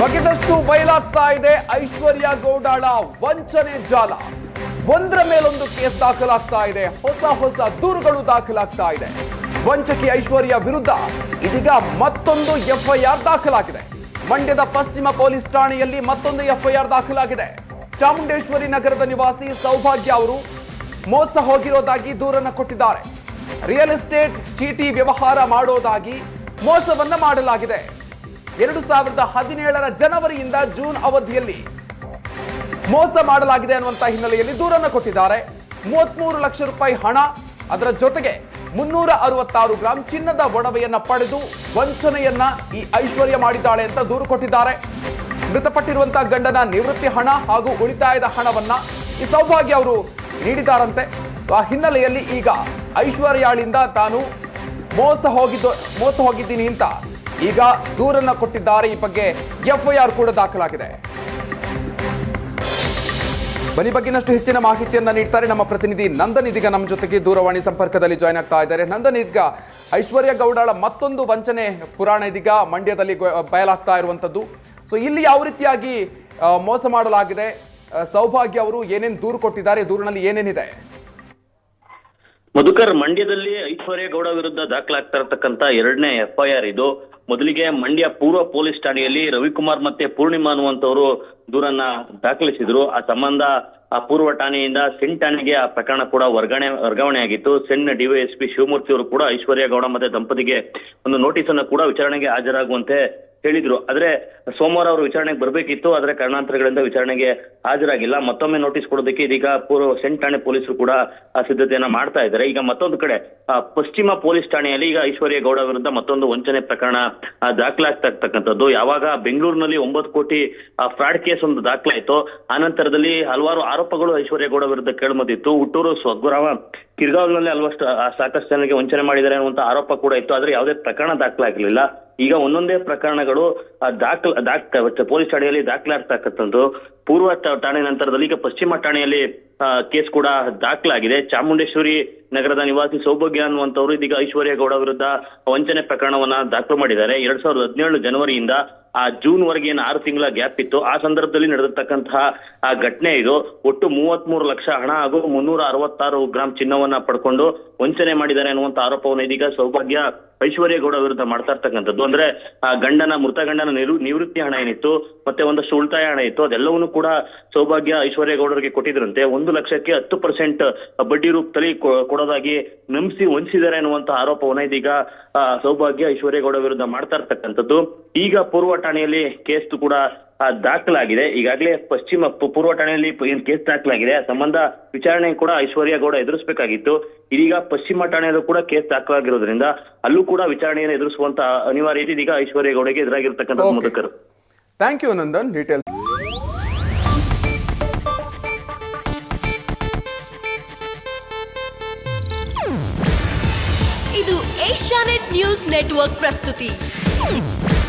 ಬಗೆದಷ್ಟು ಬಯಲಾಗ್ತಾ ಇದೆ ಐಶ್ವರ್ಯ ಗೌಡಾಳ ವಂಚನೆ ಜಾಲ. ಒಂದರ ಮೇಲೊಂದು ಕೇಸ್ ದಾಖಲಾಗ್ತಾ ಇದೆ. ಹೊಸ ಹೊಸ ದೂರುಗಳು ದಾಖಲಾಗ್ತಾ ಇದೆ. ವಂಚಕಿ ಐಶ್ವರ್ಯ ವಿರುದ್ಧ ಇದೀಗ ಮತ್ತೊಂದು ಎಫ್ಐಆರ್ ದಾಖಲಾಗಿದೆ. ಮಂಡ್ಯದ ಪಶ್ಚಿಮ ಪೊಲೀಸ್ ಠಾಣೆಯಲ್ಲಿ ಮತ್ತೊಂದು ಎಫ್ಐಆರ್ ದಾಖಲಾಗಿದೆ. ಚಾಮುಂಡೇಶ್ವರಿ ನಗರದ ನಿವಾಸಿ ಸೌಭಾಗ್ಯ ಅವರು ಮೋಸ ಹೋಗಿರೋದಾಗಿ ದೂರನ್ನು ಕೊಟ್ಟಿದ್ದಾರೆ. ರಿಯಲ್ ಎಸ್ಟೇಟ್ ಚೀಟಿ ವ್ಯವಹಾರ ಮಾಡೋದಾಗಿ ಮೋಸವನ್ನ ಮಾಡಲಾಗಿದೆ. ಎರಡು ಸಾವಿರದ ಹದಿನೇಳರ ಜನವರಿಯಿಂದ ಜೂನ್ ಅವಧಿಯಲ್ಲಿ ಮೋಸ ಮಾಡಲಾಗಿದೆ ಅನ್ನುವಂಥ ಹಿನ್ನೆಲೆಯಲ್ಲಿ ದೂರನ್ನು ಕೊಟ್ಟಿದ್ದಾರೆ. ಮೂವತ್ಮೂರು ಲಕ್ಷ ರೂಪಾಯಿ ಹಣ. ಅದರ ಜೊತೆಗೆ ಮುನ್ನೂರ ಅರವತ್ತಾರು ಗ್ರಾಂ ಚಿನ್ನದ ಒಡವೆಯನ್ನ ಪಡೆದು ವಂಚನೆಯನ್ನ ಈ ಐಶ್ವರ್ಯ ಮಾಡಿದ್ದಾಳೆ ಅಂತ ದೂರು ಕೊಟ್ಟಿದ್ದಾರೆ. ಮೃತಪಟ್ಟಿರುವಂತಹ ಗಂಡನ ನಿವೃತ್ತಿ ಹಣ ಹಾಗೂ ಉಳಿತಾಯದ ಹಣವನ್ನ ಈ ಸೌಭಾಗ್ಯ ಅವರು ನೀಡಿದ್ದಾರಂತೆ. ಆ ಹಿನ್ನೆಲೆಯಲ್ಲಿ ಈಗ ಐಶ್ವರ್ಯಾಳಿಂದ ತಾನು ಮೋಸ ಹೋಗಿದ್ದು ಮೋಸ ಹೋಗಿದ್ದೀನಿ ಅಂತ ಈಗ ದೂರನ್ನು ಕೊಟ್ಟಿದ್ದಾರೆ ಈ ಬಗ್ಗೆ ಎಫ್ಐಆರ್ ಕೂಡ ದಾಖಲಾಗಿದೆ. ಬನ್ನಿ, ಬಗ್ಗೆನಷ್ಟು ಹೆಚ್ಚಿನ ಮಾಹಿತಿಯನ್ನು ನೀಡ್ತಾರೆ ನಮ್ಮ ಪ್ರತಿನಿಧಿ ನಂದನ್ ಇದೀಗ ನಮ್ಮ ಜೊತೆಗೆ ದೂರವಾಣಿ ಸಂಪರ್ಕದಲ್ಲಿ ಜಾಯ್ನ್ ಆಗ್ತಾ ಇದ್ದಾರೆ. ನಂದನ್, ಇದೀಗ ಐಶ್ವರ್ಯ ಗೌಡಳ ಮತ್ತೊಂದು ವಂಚನೆ ಪುರಾಣ ಇದೀಗ ಮಂಡ್ಯದಲ್ಲಿ ಬಯಲಾಗ್ತಾ ಇರುವಂತದ್ದು. ಸೊ ಇಲ್ಲಿ ಯಾವ ರೀತಿಯಾಗಿ ಮೋಸ ಮಾಡಲಾಗಿದೆ? ಸೌಭಾಗ್ಯ ಅವರು ಏನೇನು ದೂರು ಕೊಟ್ಟಿದ್ದಾರೆ? ದೂರಿನಲ್ಲಿ ಏನೇನಿದೆ? ಮಧುಕರ್ ಮಂಡ್ಯದಲ್ಲಿ ಐಶ್ವರ್ಯ ಗೌಡ ವಿರುದ್ಧ ದಾಖಲಾಗ್ತಾ ಇರತಕ್ಕಂತ ಎರಡನೇ ಎಫ್ಐಆರ್ ಇದು. ಮೊದಲಿಗೆ ಮಂಡ್ಯ ಪೂರ್ವ ಪೊಲೀಸ್ ಠಾಣೆಯಲ್ಲಿ ರವಿಕುಮಾರ್ ಮತ್ತೆ ಪೂರ್ಣಿಮಾ ಅನ್ನುವಂಥವರು ದೂರನ್ನ ದಾಖಲಿಸಿದ್ರು. ಆ ಸಂಬಂಧ ಆ ಪೂರ್ವ ಠಾಣೆಯಿಂದ ಸೆನ್ ಠಾಣೆಗೆ ಆ ಪ್ರಕರಣ ಕೂಡ ವರ್ಗಾವಣೆ ವರ್ಗಾವಣೆ ಆಗಿತ್ತು. ಸೆನ್ ಡಿವೈಎಸ್ಪಿ ಶಿವಮೂರ್ತಿ ಅವರು ಕೂಡ ಐಶ್ವರ್ಯ ಗೌಡ ಮತ್ತೆ ದಂಪತಿಗೆ ಒಂದು ನೋಟಿಸ್ ಅನ್ನು ಕೂಡ ವಿಚಾರಣೆಗೆ ಹಾಜರಾಗುವಂತೆ ಹೇಳಿದ್ರು. ಆದ್ರೆ ಸೋಮವಾರ ಅವರು ವಿಚಾರಣೆಗೆ ಬರಬೇಕಿತ್ತು. ಆದ್ರೆ ಕಾರಣಾಂತರಗಳಿಂದ ವಿಚಾರಣೆಗೆ ಹಾಜರಾಗಿಲ್ಲ. ಮತ್ತೊಮ್ಮೆ ನೋಟಿಸ್ ಕೊಡೋದಕ್ಕೆ ಇದೀಗ ಪೂರ್ವ ಸೆಂಟ್ ಠಾಣೆ ಪೊಲೀಸರು ಕೂಡ, ಆ, ಸಿದ್ಧತೆಯನ್ನ ಮಾಡ್ತಾ ಇದ್ದಾರೆ. ಈಗ ಮತ್ತೊಂದು ಕಡೆ ಪಶ್ಚಿಮ ಪೊಲೀಸ್ ಠಾಣೆಯಲ್ಲಿ ಈಗ ಐಶ್ವರ್ಯ ಗೌಡ ವಿರುದ್ಧ ಮತ್ತೊಂದು ವಂಚನೆ ಪ್ರಕರಣ ದಾಖಲಾಗ್ತಕ್ಕಂಥದ್ದು. ಯಾವಾಗ ಬೆಂಗಳೂರಿನಲ್ಲಿ ಒಂಬತ್ತು ಕೋಟಿ ಫ್ರಾಡ್ ಕೇಸ್ ಒಂದು ದಾಖಲಾಯಿತು. ಆ ನಂತರದಲ್ಲಿ ಹಲವಾರು ಆರೋಪಗಳು ಐಶ್ವರ್ಯ ಗೌಡ ವಿರುದ್ಧ ಕೇಳಬಂದಿತ್ತು ಹುಟ್ಟೂರು ಸ್ವಗ್ರಾಮ ಕಿರ್ಗಾವ್ನಲ್ಲಿ ಅಲ್ವಷ್ಟು ಸಾಕಷ್ಟು ಜನರಿಗೆ ವಂಚನೆ ಮಾಡಿದ್ದಾರೆ ಅನ್ನುವಂತ ಆರೋಪ ಕೂಡ ಇತ್ತು. ಆದ್ರೆ ಯಾವುದೇ ಪ್ರಕರಣ ದಾಖಲಾಗಿರ್ಲಿಲ್ಲ ಈಗ ಒಂದೊಂದೇ ಪ್ರಕರಣಗಳು ದಾಖಲ, ದಾಖ, ಪೊಲೀಸ್ ಠಾಣೆಯಲ್ಲಿ ದಾಖಲಾಗ್ತಕ್ಕಂಥದ್ದು. ಪೂರ್ವ ಠಾಣೆ ನಂತರದಲ್ಲಿ ಈಗ ಪಶ್ಚಿಮ ಠಾಣೆಯಲ್ಲಿ ಕೇಸ್ ಕೂಡ ದಾಖಲಾಗಿದೆ. ಚಾಮುಂಡೇಶ್ವರಿ ನಗರದ ನಿವಾಸಿ ಸೌಭಾಗ್ಯ ಅನ್ನುವಂಥವ್ರು ಇದೀಗ ಐಶ್ವರ್ಯ ಗೌಡ ವಿರುದ್ಧ ವಂಚನೆ ಪ್ರಕರಣವನ್ನ ದಾಖಲು ಮಾಡಿದ್ದಾರೆ. ಎರಡ್ ಸಾವಿರದ ಹದಿನೇಳು ಜನವರಿಯಿಂದ, ಆ ಜೂನ್ ವರೆಗೆ ಏನು ಆರು ತಿಂಗಳ ಗ್ಯಾಪ್ ಇತ್ತು. ಆ ಸಂದರ್ಭದಲ್ಲಿ ನಡೆದಿರ್ತಕ್ಕಂತಹ, ಆ ಘಟನೆ ಇದು. ಒಟ್ಟು ಮೂವತ್ಮೂರು ಲಕ್ಷ ಹಣ ಹಾಗೂ ಮುನ್ನೂರ ಅರವತ್ತಾರು ಗ್ರಾಂ ಚಿನ್ನವನ್ನ ಪಡ್ಕೊಂಡು ವಂಚನೆ ಮಾಡಿದ್ದಾರೆ ಅನ್ನುವಂತ ಆರೋಪವನ್ನು ಇದೀಗ ಸೌಭಾಗ್ಯ ಐಶ್ವರ್ಯ ಗೌಡ ವಿರುದ್ಧ ಮಾಡ್ತಾ ಇರ್ತಕ್ಕಂಥದ್ದು. ಅಂದ್ರೆ ಆ ಗಂಡನ, ಮೃತ ಗಂಡನ ನಿವೃತ್ತಿ ಹಣ ಏನಿತ್ತು, ಮತ್ತೆ ಒಂದಷ್ಟು ಉಳಿತಾಯ ಹಣ ಇತ್ತು, ಅದೆಲ್ಲವನ್ನೂ ಕೂಡ ಸೌಭಾಗ್ಯ ಐಶ್ವರ್ಯ ಗೌಡರಿಗೆ ಕೊಟ್ಟಿದ್ರಂತೆ. ಒಂದು ಲಕ್ಷಕ್ಕೆ ಹತ್ತು ಪರ್ಸೆಂಟ್ ಬಡ್ಡಿ ರೂಪದಲ್ಲಿ ಕೊಡೋದಾಗಿ ನಂಬಿಸಿ ವಂಚಿಸಿದ್ದಾರೆ ಅನ್ನುವಂತ ಆರೋಪವನ್ನ ಇದೀಗ ಸೌಭಾಗ್ಯ ಐಶ್ವರ್ಯ ಗೌಡ ವಿರುದ್ಧ ಮಾಡ್ತಾ ಇರ್ತಕ್ಕಂಥದ್ದು. ಈಗ ಪೂರ್ವ ಠಾಣೆಯಲ್ಲಿ ಕೇಸ್ ಕೂಡ ದಾಖಲಾಗಿದೆ. ಈಗಾಗಲೇ ಪಶ್ಚಿಮ ಪು- ಪೂರ್ವ ಠಾಣೆಯಲ್ಲಿ ಕೇಸ್ ದಾಖಲಾಗಿದೆ ಆ ಸಂಬಂಧ ವಿಚಾರಣೆ ಕೂಡ ಐಶ್ವರ್ಯ ಗೌಡ ಎದುರಿಸಬೇಕಾಗಿತ್ತು. ಇದೀಗ ಪಶ್ಚಿಮ ಠಾಣೆಯಲ್ಲೂ ಕೂಡ ಕೇಸ್ ದಾಖಲಾಗಿರೋದ್ರಿಂದ ಅಲ್ಲೂ ಕೂಡ ವಿಚಾರಣೆಯನ್ನು ಎದುರಿಸುವಂತ ಅನಿವಾರ್ಯತೆ ಇದೀಗ ಐಶ್ವರ್ಯ ಗೌಡಗೆ ಎದುರಾಗಿರ್ತಕ್ಕಂಥ ಮುದಕರು ಮುದುಕರು ಥ್ಯಾಂಕ್ ಯು ನಂದನ್ ಡೀಟೇಲ್ ಇದು ಏಷ್ಯಾನೆಟ್ ನ್ಯೂಸ್ ನೆಟ್ವರ್ಕ್ ಪ್ರಸ್ತುತಿ.